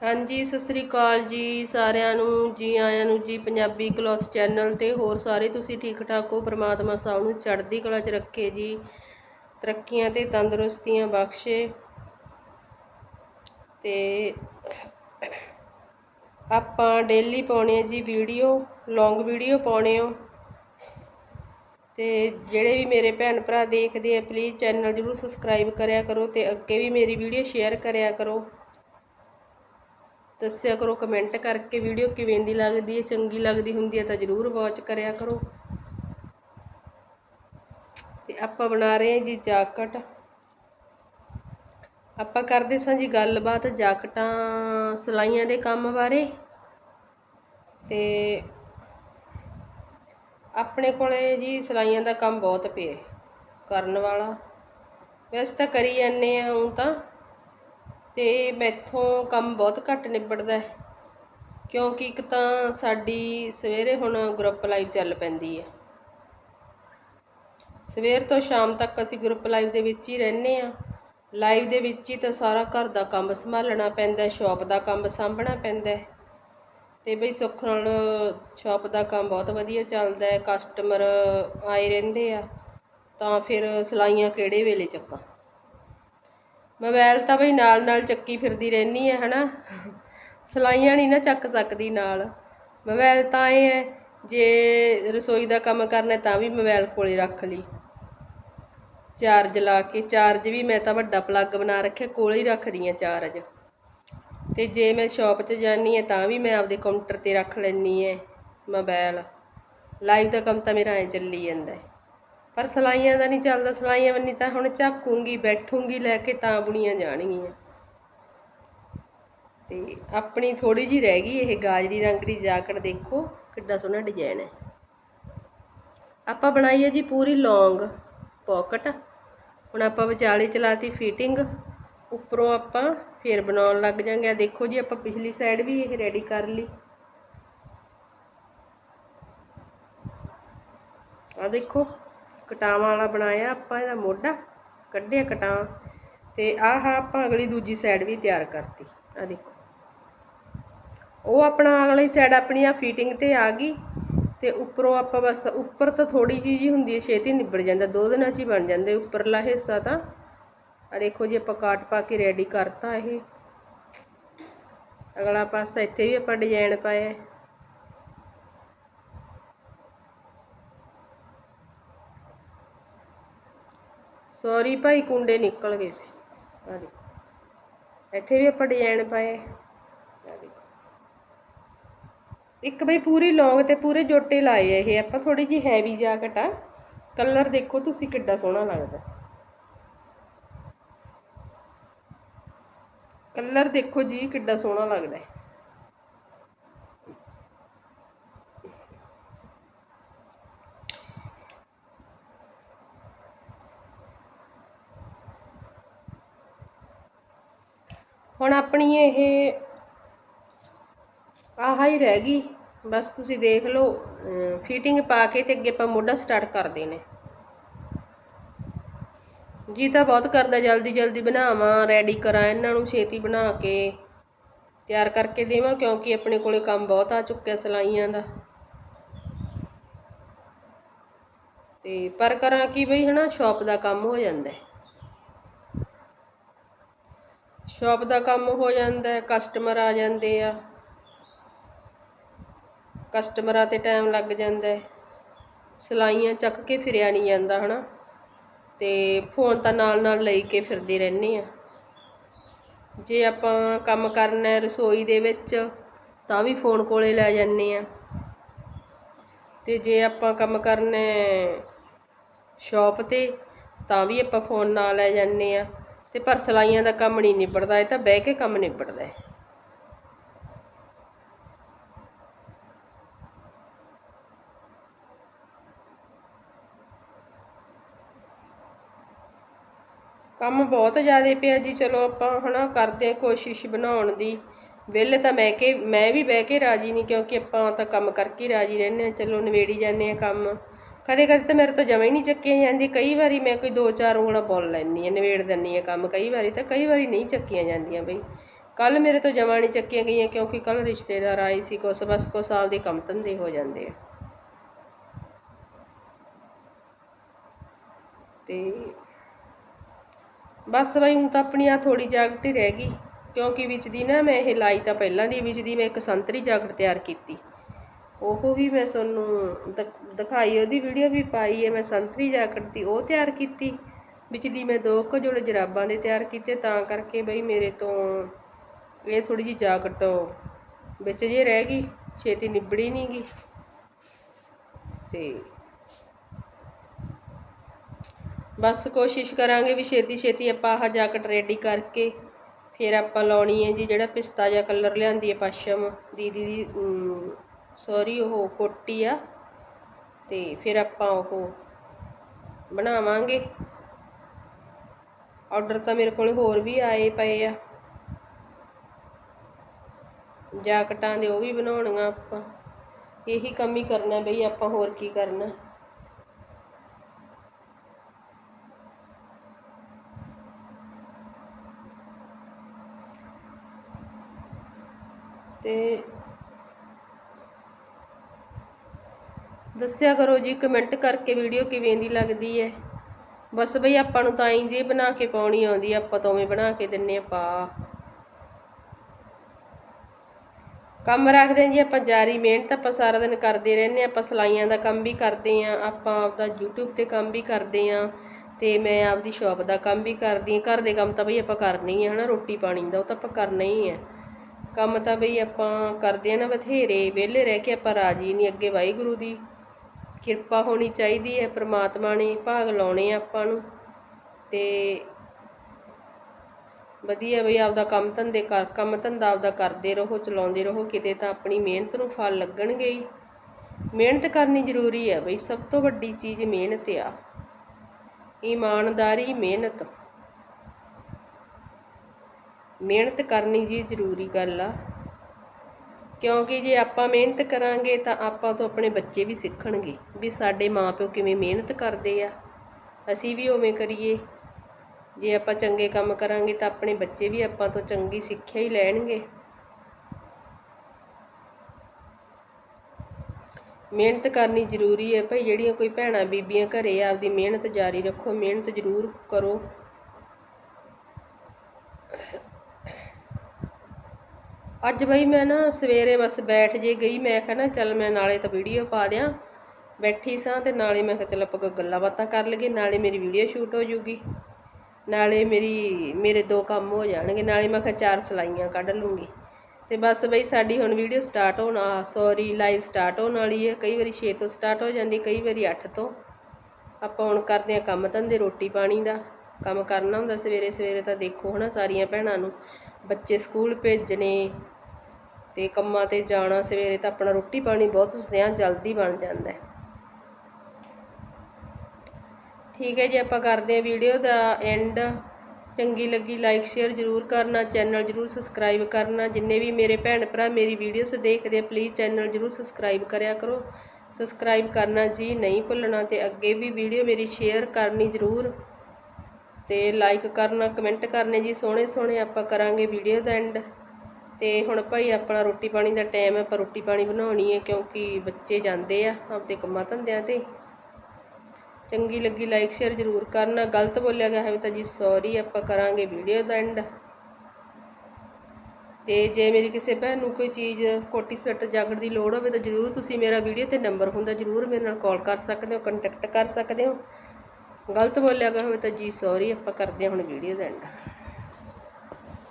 ਹਾਂਜੀ, ਸਤਿ ਸ੍ਰੀ ਅਕਾਲ ਜੀ ਸਾਰਿਆਂ ਨੂੰ, ਜੀ ਆਇਆਂ ਨੂੰ, ਜੀ ਪੰਜਾਬੀ ਕਲੌਥ ਚੈਨਲ ਤੇ ਹੋਰ ਸਾਰੇ ਤੁਸੀਂ ਠੀਕ ਠਾਕ ਹੋ? ਪ੍ਰਮਾਤਮਾ ਸਭ ਨੂੰ ਚੜ੍ਹਦੀ ਕਲਾ 'ਚ ਰੱਖੇ ਜੀ। ਤਰੱਕੀਆਂ ਤੇ ਤੰਦਰੁਸਤੀਆਂ ਬਖਸ਼ੇ। ਤੇ ਆਪਾਂ ਡੇਲੀ ਪਾਉਣੇ ਆ ਜੀ ਵੀਡੀਓ ਲੌਂਗ ਵੀਡੀਓ ਪਾਉਣੇ ਹੋ ਤੇ ਜਿਹੜੇ ਵੀ ਮੇਰੇ ਭੈਣ ਭਰਾ ਦੇਖਦੇ ਆ ਪਲੀਜ਼ ਚੈਨਲ ਜਰੂਰ ਸਬਸਕ੍ਰਾਈਬ ਕਰਿਆ ਕਰੋ ਤੇ ਅੱਗੇ ਵੀ ਮੇਰੀ ਵੀਡੀਓ ਸ਼ੇਅਰ ਕਰਿਆ ਕਰੋ। ਦੱਸਿਆ ਕਰੋ ਕਮੈਂਟ ਕਰਕੇ ਵੀਡੀਓ ਕਿਵੇਂ ਦੀ ਲੱਗਦੀ ਹੈ, ਚੰਗੀ ਲੱਗਦੀ ਹੁੰਦੀ ਹੈ ਤਾਂ ਜਰੂਰ ਵਾਚ ਕਰਿਆ ਕਰੋ। ਤੇ ਆਪਾਂ ਬਣਾ ਰਹੇ ਹਾਂ ਜੀ ਜਾਕਟ। ਆਪਾਂ ਕਰਦੇ ਸਾਂ ਜੀ ਗੱਲਬਾਤ ਜਾਕਟਾਂ ਸਲਾਈਆਂ ਦੇ ਕੰਮ ਬਾਰੇ। ਤੇ ਆਪਣੇ ਕੋਲੇ ਜੀ ਸਲਾਈਆਂ ਦਾ ਕੰਮ ਬਹੁਤ ਪਿਆ, ਕਰਨ ਵਾਲਾ। ਵੈਸੇ ਤਾਂ ਕਰੀ ਜਾਂਦੇ ਆ ਹੁਣ ਤਾਂ। ਤੇ ਮੈਥੋਂ ਕੰਮ ਬਹੁਤ ਘੱਟ ਨਿਬੜਦਾ ਹੈ। ਕਿਉਂਕਿ ਇੱਕ ਤਾਂ ਸਾਡੀ ਸਵੇਰੇ ਹੁਣ ਗਰੁੱਪ ਲਾਈਵ ਚੱਲ ਪੈਂਦੀ ਹੈ। ਸਵੇਰ ਤੋਂ ਸ਼ਾਮ ਤੱਕ ਅਸੀਂ ਗਰੁੱਪ ਲਾਈਵ ਦੇ ਵਿੱਚ ਹੀ ਰਹਿੰਦੇ ਆ ਲਾਈਵ ਦੇ ਵਿੱਚ ਹੀ ਤਾਂ ਸਾਰਾ ਘਰ ਦਾ ਕੰਮ ਸੰਭਾਲਣਾ ਪੈਂਦਾ ਸ਼ਾਪ ਦਾ ਕੰਮ ਸਾਂਭਣਾ ਪੈਂਦਾ ਤੇ ਬਈ ਸੁੱਖ ਨਾਲ ਸ਼ਾਪ ਦਾ ਕੰਮ ਬਹੁਤ ਵਧੀਆ ਚੱਲਦਾ ਹੈ ਕਸਟਮਰ ਆਏ ਰਹਿੰਦੇ ਆ, ਤਾਂ ਫਿਰ ਸਲਾਈਆਂ ਕਿਹੜੇ ਵੇਲੇ ਚੱਕਾਂ? ਮੋਬਾਈਲ ਤਾਂ ਬਈ ਨਾਲ ਨਾਲ ਚੱਕੀ ਫਿਰਦੀ ਰਹਿਣੀ ਹੈ ਹਨਾ? ਸਲਾਈਆਂ ਨਹੀਂ ਨਾ ਚੱਕ ਸਕਦੀ ਨਾਲ। ਮੋਬਾਈਲ ਤਾਂ ਇਹ ਹੈ ਜੇ ਰਸੋਈ ਦਾ ਕੰਮ ਕਰਨਾ ਤਾਂ ਵੀ ਮੋਬਾਈਲ ਕੋਲੇ ਰੱਖ ਲਈ। ਚਾਰਜ ਲਾ ਕੇ, ਚਾਰਜ ਵੀ ਮੈਂ ਤਾਂ ਵੱਡਾ ਪਲੱਗ ਬਣਾ ਰੱਖਿਆ, ਕੋਲੇ ਹੀ ਰੱਖਦੀ ਆ ਚਾਰਜ। ਤੇ ਜੇ ਮੈਂ ਸ਼ਾਪ 'ਚ ਜਾਨੀ ਹੈ ਤਾਂ ਵੀ ਮੈਂ ਆਪਦੇ ਕਾਊਂਟਰ ਤੇ ਰੱਖ ਲੈਣੀ ਹੈ ਮੋਬਾਈਲ ਲਾਈਵ ਦਾ ਕੰਮ ਤਾਂ ਮੇਰਾ ਐ ਚੱਲੀ ਜਾਂਦਾ ਹੈ ਪਰ ਸਲਾਈਆਂ ਦਾ ਨਹੀਂ ਚੱਲਦਾ, ਸਲਾਈਆਂ ਬੰਨੀ ਤਾਂ ਹੁਣ ਝਾਕੂੰਗੀ, ਬੈਠੂਗੀ, ਲੈ ਕੇ ਤਾਂ ਬੁਣੀਆਂ ਜਾਣਗੀਆਂ। ਤੇ ਆਪਣੀ ਥੋੜੀ ਜੀ ਰਹਿ ਗਈ ਇਹ ਗਾਜਰੀ ਰੰਗ ਦੀ ਜਾਕਟ ਦੇਖੋ ਕਿੱਡਾ ਸੋਹਣਾ ਡਿਜ਼ਾਈਨ ਹੈ। ਆਪਾਂ ਬਣਾਈ ਹੈ ਜੀ ਪੂਰੀ ਲੌਂਗ ਪਾਕਟ। ਹੁਣ ਆਪਾਂ ਵਿਚਾਲੇ ਚਲਾਤੀ ਫਿਟਿੰਗ ਉੱਪਰੋਂ ਆਪਾਂ ਫੇਰ ਬਣਾਉਣ ਲੱਗ ਜਾਂਗੇ। ਆ ਦੇਖੋ ਜੀ, ਆਪਾਂ ਪਿਛਲੀ ਸਾਈਡ ਵੀ ਇਹ ਰੈਡੀ ਕਰ ਲਈ। ਆ ਦੇਖੋ ਕਟਾਵਾਂ ਵਾਲਾ ਬਣਾਇਆ, ਆਪਾਂ ਇਹਦਾ ਮੋਢਾ ਕੱਢਿਆ ਕਟਾਵਾਂ ਤੇ ਆਹ ਆਪਾਂ ਅਗਲੀ ਦੂਜੀ ਸਾਈਡ ਵੀ ਤਿਆਰ ਕਰਤੀ। ਆ ਦੇਖੋ। ਉਹ ਆਪਣਾ ਅਗਲੀ ਸਾਈਡ ਆਪਣੀ ਆ ਫਿਟਿੰਗ ਤੇ ਆ ਗਈ ਤੇ ਉੱਪਰੋਂ ਆਪਾਂ ਬਸ ਉੱਪਰ ਤਾਂ ਥੋੜੀ ਚੀਜ਼ ਹੀ ਹੁੰਦੀ ਹੈ, ਛੇਤੀ ਨਿਬੜ ਜਾਂਦਾ, ਦੋ ਦਿਨਾਂ 'ਚ ਹੀ ਬਣ ਜਾਂਦੇ ਉੱਪਰਲਾ ਹਿੱਸਾ ਤਾਂ। ਆ ਦੇਖੋ ਜੀ, ਆਪਾਂ ਕਾਟ ਪਾ ਕੇ ਰੈਡੀ ਕਰਤਾ ਇਹ। ਅਗਲਾ ਪਾਸਾ ਇੱਥੇ ਵੀ ਆਪਾਂ ਡਿਜ਼ਾਈਨ ਪਾਇਆ। ਸੌਰੀ ਭਾਈ, ਕੁੰਡੇ ਨਿਕਲ ਗਏ ਸੀ। ਆ ਦੇਖੋ। ਇੱਥੇ ਵੀ ਆਪਾਂ ਡਿਜ਼ਾਈਨ ਪਾਏ। ਆ ਦੇਖੋ। ਇੱਕ ਬਈ ਪੂਰੀ ਲੌਂਗ ਤੇ ਪੂਰੇ ਜੋਟੇ ਲਾਏ ਇਹ। ਆਪਾਂ ਥੋੜੀ ਜੀ ਹੈਵੀ ਜਾਕਟ ਆ। ਕਲਰ ਦੇਖੋ ਤੁਸੀਂ ਕਿੱਡਾ ਸੋਹਣਾ ਲੱਗਦਾ। ਕਲਰ ਦੇਖੋ ਜੀ ਕਿੱਡਾ ਸੋਹਣਾ ਲੱਗਦਾ। ਹੁਣ ਆਪਣੀ ਇਹ ਆਹ ਹੀ ਰਹਿ ਗਈ। ਬਸ ਤੁਸੀਂ ਦੇਖ ਲਓ ਫਿਟਿੰਗ ਪਾ ਕੇ ਤੇ ਅੱਗੇ ਆਪਾਂ ਮੋਢਾ ਸਟਾਰਟ ਕਰਦੇ ਨੇ। ਜੀ ਤਾਂ ਬਹੁਤ ਕਰਦਾ, ਜਲਦੀ ਜਲਦੀ ਬਣਾਵਾਂ ਰੈਡੀ ਕਰਾਂ ਇਹਨਾਂ ਨੂੰ ਛੇਤੀ ਬਣਾ ਕੇ। ਤਿਆਰ ਕਰਕੇ ਦੇਵਾਂ ਕਿਉਂਕਿ ਆਪਣੇ ਕੋਲੇ ਕੰਮ ਬਹੁਤ ਆ ਚੁੱਕਿਆ ਸਲਾਈਆਂ ਦਾ। ਤੇ ਪਰ ਕਰਾਂ ਕਿ ਬਈ ਹਨਾ ਸ਼ਾਪ ਦਾ ਕੰਮ ਹੋ ਜਾਂਦਾ। ਹੈ ਸ਼ਾਪ ਦਾ ਕੰਮ ਹੋ ਜਾਂਦਾ ਹੈ ਕਸਟਮਰ ਆ ਜਾਂਦੇ ਆ। ਕਸਟਮਰਾਂ ਤੇ ਟਾਈਮ ਲੱਗ ਜਾਂਦਾ ਹੈ। ਸਲਾਈਆਂ ਚੱਕ ਕੇ ਫਿਰਿਆ ਨਹੀਂ ਜਾਂਦਾ, ਹਨਾ। ਤੇ ਫੋਨ ਤਾਂ ਨਾਲ ਨਾਲ ਲਈ ਕੇ ਫਿਰਦੇ ਰਹਿੰਦੇ ਆ। ਜੇ ਆਪਾਂ ਕੰਮ ਕਰਨਾ ਹੈ ਰਸੋਈ ਦੇ ਵਿੱਚ, ਤਾਂ ਵੀ ਫੋਨ ਕੋਲੇ ਲੈ ਜਾਂਦੇ ਆ। ਤੇ ਜੇ ਆਪਾਂ ਕੰਮ ਕਰਨਾ ਹੈ ਸ਼ਾਪ ਤੇ, ਤਾਂ ਵੀ ਆਪਾਂ ਫੋਨ ਨਾਲ ਲੈ ਜਾਂਦੇ ਆ। ਤੇ ਪਰ ਸਲਾਈਆਂ ਦਾ ਕੰਮ ਨਹੀਂ ਨਿਬੜਦਾ, ਇਹ ਤਾਂ ਬਹਿ ਕੇ ਕੰਮ ਨਿਬੜਦਾ ਹੈ। ਕੰਮ ਬਹੁਤ ਜ਼ਿਆਦਾ ਪਿਆ ਜੀ, ਚਲੋ ਆਪਾਂ ਹਨਾ ਕਰਦੇ ਆ ਕੋਸ਼ਿਸ਼ ਬਣਾਉਣ ਦੀ। ਵਿਹਲੇ ਤਾਂ ਮੈਂ ਕੇ, ਮੈਂ ਵੀ ਬਹਿ ਕੇ ਰਾਜੀ ਨਹੀਂ, ਕਿਉਂਕਿ ਆਪਾਂ ਤਾਂ ਕੰਮ ਕਰਕੇ ਹੀ ਰਾਜੀ ਰਹਿੰਦੇ ਆ ਚਲੋ, ਨਵੇੜੀ ਜਾਂਦੇ ਆ ਕੰਮ। ਕਦੇ ਕਦੇ ਤਾਂ ਮੇਰੇ ਤੋਂ ਜਮਾਂ ਹੀ ਨਹੀਂ ਚੱਕੀਆਂ ਜਾਂਦੀ ਕਈ ਵਾਰੀ ਮੈਂ ਕੋਈ ਦੋ ਚਾਰ ਉਂਗਲਾਂ ਬੋਲ ਲੈਂਦੀ ਆ ਨਵੇੜ ਦਿੰਦੀ ਆ ਕੰਮ। ਕਈ ਵਾਰੀ ਤਾਂ ਕਈ ਵਾਰੀ ਨਹੀਂ ਚੱਕੀਆਂ ਜਾਂਦੀਆਂ ਬਈ। ਕੱਲ ਮੇਰੇ ਤੋਂ ਜਮਾ ਨਹੀਂ ਚੱਕੀਆਂ ਗਈਆਂ ਕਿਉਂਕਿ ਕੱਲ ਰਿਸ਼ਤੇਦਾਰ ਆਏ ਸੀ, ਕੁਛ ਬਸ ਕੋ ਸਾਲ ਦੇ ਕੰਮ ਧੰਦੇ ਹੋ ਜਾਂਦੇ ਆ। ਤੇ ਬਸ ਬਈ ਹੁਣ ਤਾਂ ਆਪਣੀ ਆ ਥੋੜੀ ਜਾਗਟ ਹੀ ਰਹਿ ਗਈ। ਕਿਉਂਕਿ ਵਿੱਚ ਦੀ ਨਾ ਮੈਂ ਇਹ ਲਾਈ ਤਾਂ ਪਹਿਲਾਂ ਦੀ, ਵਿੱਚ ਦੀ ਮੈਂ ਇੱਕ ਸੰਤਰੀ ਜਾਗਟ ਤਿਆਰ ਕੀਤੀ। ਉਹ ਵੀ ਮੈਂ ਤੁਹਾਨੂੰ ਦਿਖ- ਦਿਖਾਈ, ਉਹਦੀ ਵੀਡੀਓ ਵੀ ਪਾਈ ਹੈ, ਮੈਂ ਸੰਤਰੀ ਜਾਕਟ ਦੀ, ਉਹ ਤਿਆਰ ਕੀਤੀ। ਵਿੱਚ ਦੀ ਮੈਂ ਦੋ ਕੁ ਜੋੜੇ ਜਰਾਬਾਂ ਦੇ ਤਿਆਰ ਕੀਤੇ, ਤਾਂ ਕਰਕੇ ਬਈ ਮੇਰੇ ਤੋਂ ਇਹ ਥੋੜੀ ਜੀ ਜਾਕਟ ਵਿੱਚ ਜੇ ਰਹਿ ਗਈ, ਛੇਤੀ ਨਿਬੜੀ ਨਹੀਂ ਗਈ। ਤੇ ਬਸ ਕੋਸ਼ਿਸ਼ ਕਰਾਂਗੇ ਵੀ ਛੇਤੀ ਛੇਤੀ ਆਪਾਂ ਆਹ ਜਾਕਟ ਰੈਡੀ ਕਰਕੇ ਫਿਰ ਆਪਾਂ ਲਾਉਣੀ ਹੈ ਜੀ, ਜਿਹੜਾ ਪਿਸਤਾ ਜਿਹਾ ਕਲਰ ਲਿਆਂਦੀ ਹੈ, ਪਸ਼ਮ ਦੀਦੀ ਦੀ ਸੌਰੀ ਉਹ ਕੋਟੀ ਆ। ਤੇ ਫਿਰ ਆਪਾਂ ਉਹ ਬਣਾਵਾਂਗੇ। ਆਰਡਰ ਤਾਂ ਮੇਰੇ ਕੋਲ ਹੋਰ ਵੀ ਆਏ ਪਏ ਆ। ਜਾਕਟਾਂ ਦੇ ਉਹ ਵੀ ਬਣਾਉਣੀਆਂ ਆਪਾਂ। ਇਹੀ ਕੰਮ ਹੀ ਕਰਨਾ ਬਈ, ਆਪਾਂ ਹੋਰ ਕੀ ਕਰਨਾ। ਤੇ ਦੱਸਿਆ ਕਰੋ ਜੀ ਕਮੈਂਟ ਕਰਕੇ ਵੀਡੀਓ ਕਿਵੇਂ ਦੀ ਲੱਗਦੀ ਹੈ। ਬਸ ਬਈ ਆਪਾਂ ਨੂੰ ਤਾਂ ਹੀ ਜੇ ਬਣਾ ਕੇ ਪਾਉਣੀ ਆਉਂਦੀ ਆਪਾਂ ਤਾਂ ਉਵੇਂ ਬਣਾ ਕੇ ਦਿੰਨੇ ਆ ਪਾ। ਕੰਮ ਰੱਖਦੇ ਹਾਂ ਜੀ ਆਪਾਂ, ਜਾਰੀ ਮਿਹਨਤ ਆਪਾਂ ਸਾਰਾ ਦਿਨ ਕਰਦੇ ਰਹਿੰਦੇ ਹਾਂ, ਆਪਾਂ ਸਲਾਈਆਂ ਦਾ ਕੰਮ ਵੀ ਕਰਦੇ ਹਾਂ, ਆਪਾਂ ਆਪਦਾ YouTube ਤੇ ਕੰਮ ਵੀ ਕਰਦੇ ਹਾਂ ਤੇ ਮੈਂ ਆਪਦੀ ਸ਼ਾਪ ਦਾ ਕੰਮ ਵੀ ਕਰਦੀ ਹਾਂ। ਘਰ ਦੇ ਕੰਮ ਤਾਂ ਬਈ ਆਪਾਂ ਕਰਨੇ ਹੀ ਆ, ਹਨਾ, ਰੋਟੀ ਪਾਣੀ ਦਾ ਉਹ ਤਾਂ ਆਪਾਂ ਕਰਨਾ ਹੀ ਹੈ ਕੰਮ ਤਾਂ ਬਈ ਆਪਾਂ ਕਰਦੇ ਆ ਨਾ, ਬਥੇਰੇ, ਵਿਹਲੇ ਰਹਿ ਕੇ ਆਪਾਂ ਰਾਜੀ ਨਹੀਂ, ਅੱਗੇ ਵਾਹਿਗੁਰੂ ਦੀ ਕਿਰਪਾ ਹੋਣੀ ਚਾਹੀਦੀ ਹੈ, ਪ੍ਰਮਾਤਮਾ ਨੇ ਭਾਗ ਲਾਉਣੇ ਆ ਆਪਾਂ ਨੂੰ। ਤੇ ਵਧੀਆ ਵੀ ਆਪਦਾ ਕੰਮ ਧੰਦੇ ਕਰ, ਕੰਮ ਧੰਦਾ ਆਪਦਾ ਕਰਦੇ ਰਹੋ, ਚਲਾਉਂਦੇ ਰਹੋ, ਕਿਤੇ ਤਾਂ ਆਪਣੀ ਮਿਹਨਤ ਨੂੰ ਫਲ ਲੱਗਣਗੇ ਹੀ। ਮਿਹਨਤ ਕਰਨੀ ਜ਼ਰੂਰੀ ਹੈ ਬਈ, ਸਭ ਤੋਂ ਵੱਡੀ ਚੀਜ਼ ਮਿਹਨਤ ਆ। ਇਮਾਨਦਾਰੀ, ਮਿਹਨਤ। ਮਿਹਨਤ ਕਰਨੀ ਜੀ ਜ਼ਰੂਰੀ ਗੱਲ ਆ। ਕਿਉਂਕਿ ਜੇ ਆਪਾਂ ਮਿਹਨਤ ਕਰਾਂਗੇ ਤਾਂ ਆਪਾਂ ਤੋਂ ਆਪਣੇ ਬੱਚੇ ਵੀ ਸਿੱਖਣਗੇ ਵੀ ਸਾਡੇ ਮਾਪਿਓ ਕਿਵੇਂ ਮਿਹਨਤ ਕਰਦੇ ਆ। ਅਸੀਂ ਵੀ ਉਵੇਂ ਕਰੀਏ। ਜੇ ਆਪਾਂ ਚੰਗੇ ਕੰਮ ਕਰਾਂਗੇ ਤਾਂ ਆਪਣੇ ਬੱਚੇ ਵੀ ਆਪਾਂ ਤੋਂ ਚੰਗੀ ਸਿੱਖਿਆ ਹੀ ਲੈਣਗੇ। ਮਿਹਨਤ ਕਰਨੀ ਜ਼ਰੂਰੀ ਹੈ। ਭਾਈ ਜਿਹੜੀਆਂ ਕੋਈ ਭੈਣਾਂ ਬੀਬੀਆਂ ਘਰੇ ਆਪਦੀ ਮਿਹਨਤ ਜਾਰੀ ਰੱਖੋ, ਮਿਹਨਤ ਜ਼ਰੂਰ ਕਰੋ। ਅੱਜ ਬਈ ਮੈਂ ਨਾ ਸਵੇਰੇ ਬਸ ਬੈਠ ਜੇ ਗਈ, ਮੈਂ ਕਿਹਾ ਨਾ ਚੱਲ ਮੈਂ ਨਾਲੇ ਤਾਂ ਵੀਡੀਓ ਪਾ ਦਿਆਂ। ਬੈਠੀ ਸਾਂ ਤੇ ਨਾਲੇ ਮੈਂ ਕਿਹਾ ਚੱਲ ਆਪਾਂ ਕੋਈ ਗੱਲਾਂ ਬਾਤਾਂ ਕਰ ਲਈਏ, ਨਾਲੇ ਮੇਰੀ ਵੀਡੀਓ ਸ਼ੂਟ ਹੋ ਜੂਗੀ ਨਾਲੇ ਮੇਰੀ, ਮੇਰੇ ਦੋ ਕੰਮ ਹੋ ਜਾਣਗੇ, ਨਾਲੇ ਮੈਂ ਕਿਹਾ ਚਾਰ ਸਲਾਈਆਂ ਕੱਢ ਲੂੰਗੀ। ਤੇ ਬਸ ਬਈ ਸਾਡੀ ਹੁਣ ਵੀਡੀਓ ਸਟਾਰਟ ਹੋਣਾ ਸੌਰੀ ਲਾਈਵ ਸਟਾਰਟ ਹੋਣ ਵਾਲੀ ਹੈ। ਕਈ ਵਾਰੀ 6 ਤੋਂ ਸਟਾਰਟ ਹੋ ਜਾਂਦੀ, ਕਈ ਵਾਰੀ 8 ਤੋਂ। ਆਪਾਂ ਹੁਣ ਕਰਦੇ ਆ ਕੰਮ ਧੰਦੇ, ਰੋਟੀ ਪਾਣੀ ਦਾ ਕੰਮ ਕਰਨਾ ਹੁੰਦਾ ਸਵੇਰੇ ਸਵੇਰੇ ਤਾਂ ਦੇਖੋ ਹਨਾ ਸਾਰੀਆਂ ਭੈਣਾਂ ਨੂੰ। ਬੱਚੇ ਸਕੂਲ ਭੇਜਣੇ ਤੇ ਕੰਮਾਂ ਤੇ ਜਾਣਾ, ਸਵੇਰੇ ਤਾਂ ਆਪਣਾ ਰੋਟੀ ਪਾਣੀ ਬਹੁਤ ਸੁਨੇਹਾ ਜਲਦੀ ਬਣ ਜਾਂਦਾ ਹੈ। ਠੀਕ ਹੈ ਜੀ, ਆਪਾਂ ਕਰਦੇ ਹਾਂ ਵੀਡੀਓ ਦਾ ਐਂਡ ਚੰਗੀ ਲੱਗੀ ਲਾਈਕ ਸ਼ੇਅਰ ਜ਼ਰੂਰ ਕਰਨਾ ਚੈਨਲ ਜ਼ਰੂਰ ਸਬਸਕ੍ਰਾਈਬ ਕਰਨਾ। ਜਿੰਨੇ ਵੀ ਮੇਰੇ ਭੈਣ ਭਰਾ ਮੇਰੀ ਵੀਡੀਓਜ਼ ਦੇਖਦੇ ਆ ਪਲੀਜ਼ ਚੈਨਲ ਜ਼ਰੂਰ ਸਬਸਕ੍ਰਾਈਬ ਕਰਿਆ ਕਰੋ। ਸਬਸਕ੍ਰਾਈਬ ਕਰਨਾ ਜੀ ਨਹੀਂ ਭੁੱਲਣਾ ਤੇ ਅੱਗੇ ਵੀ ਵੀਡੀਓ ਮੇਰੀ ਸ਼ੇਅਰ ਕਰਨੀ ਜ਼ਰੂਰ। ਤੇ ਲਾਈਕ ਕਰਨਾ ਕਮੈਂਟ ਕਰਨੇ ਜੀ, ਸੋਹਣੇ ਸੋਹਣੇ ਆਪਾਂ ਕਰਾਂਗੇ ਵੀਡੀਓ ਦਾ ਐਂਡ ਤੇ ਹੁਣ ਭਾਈ ਆਪਣਾ ਰੋਟੀ ਪਾਣੀ ਦਾ ਟਾਈਮ ਹੈ, ਆਪਾਂ ਰੋਟੀ ਪਾਣੀ ਬਣਾਉਣੀ ਹੈ ਕਿਉਂਕਿ ਬੱਚੇ ਜਾਂਦੇ ਆ ਆਪਦੇ ਕੰਮਾਂ ਧੰਦਿਆਂ ਤੇ। ਚੰਗੀ ਲੱਗੀ ਲਾਈਕ ਸ਼ੇਅਰ ਜ਼ਰੂਰ ਕਰਨਾ। ਗਲਤ ਬੋਲਿਆ ਗਿਆ ਹੈ ਤਾਂ ਜੀ ਸੌਰੀ ਆਪਾਂ ਕਰਾਂਗੇ ਵੀਡੀਓ ਦਾ ਐਂਡ ਤੇ ਜੇ ਮੇਰੀ ਕਿਸੇ ਭੈਣ ਨੂੰ ਕੋਈ ਚੀਜ਼ ਕੋਟੀ ਸੈੱਟ ਜਾਗੜ ਦੀ ਲੋੜ ਹੋਵੇ ਤਾਂ ਜ਼ਰੂਰ ਤੁਸੀਂ ਮੇਰਾ ਵੀਡੀਓ ਤੇ ਨੰਬਰ ਹੁੰਦਾ, ਜ਼ਰੂਰ ਮੇਰੇ ਨਾਲ ਕਾਲ ਕਰ ਸਕਦੇ ਹੋ ਕੰਟੈਕਟ ਕਰ ਸਕਦੇ ਹੋ। ਗਲਤ ਬੋਲਿਆ ਗਿਆ ਹੋਵੇ ਤਾਂ ਜੀ ਸੌਰੀ ਆਪਾਂ ਕਰਦੇ ਹਾਂ ਹੁਣ ਵੀਡੀਓ ਦਾ ਐਂਡ